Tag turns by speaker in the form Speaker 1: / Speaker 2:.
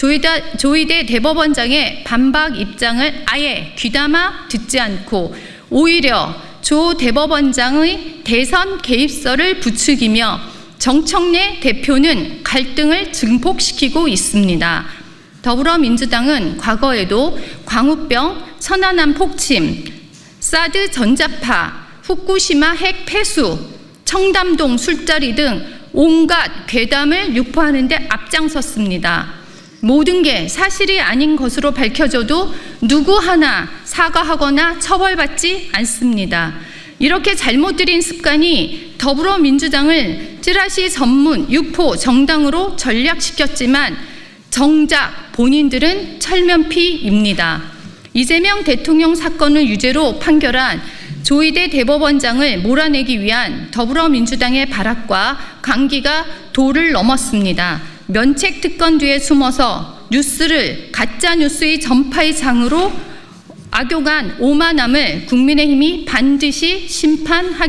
Speaker 1: 조이다, 조이대 대법원장의 반박 입장을 아예 귀담아 듣지 않고 오히려 조 대법원장의 대선 개입설을 부추기며 정청래 대표는 갈등을 증폭시키고 있습니다. 더불어민주당은 과거에도 광우병, 천안함 폭침, 사드 전자파, 후쿠시마 핵 폐수, 청담동 술자리 등 온갖 괴담을 유포하는 데 앞장섰습니다. 모든 게 사실이 아닌 것으로 밝혀져도 누구 하나 사과하거나 처벌받지 않습니다. 이렇게 잘못 들인 습관이 더불어민주당을 찌라시 전문 유포 정당으로 전략시켰지만 정작 본인들은 철면피입니다. 이재명 대통령 사건을 유죄로 판결한 조희대 대법원장을 몰아내기 위한 더불어민주당의 발악과 강기가 도를 넘었습니다. 면책 특권 뒤에 숨어서 뉴스를 가짜 뉴스의 전파의 장으로 악용한 오만함을 국민의힘이 반드시 심판하기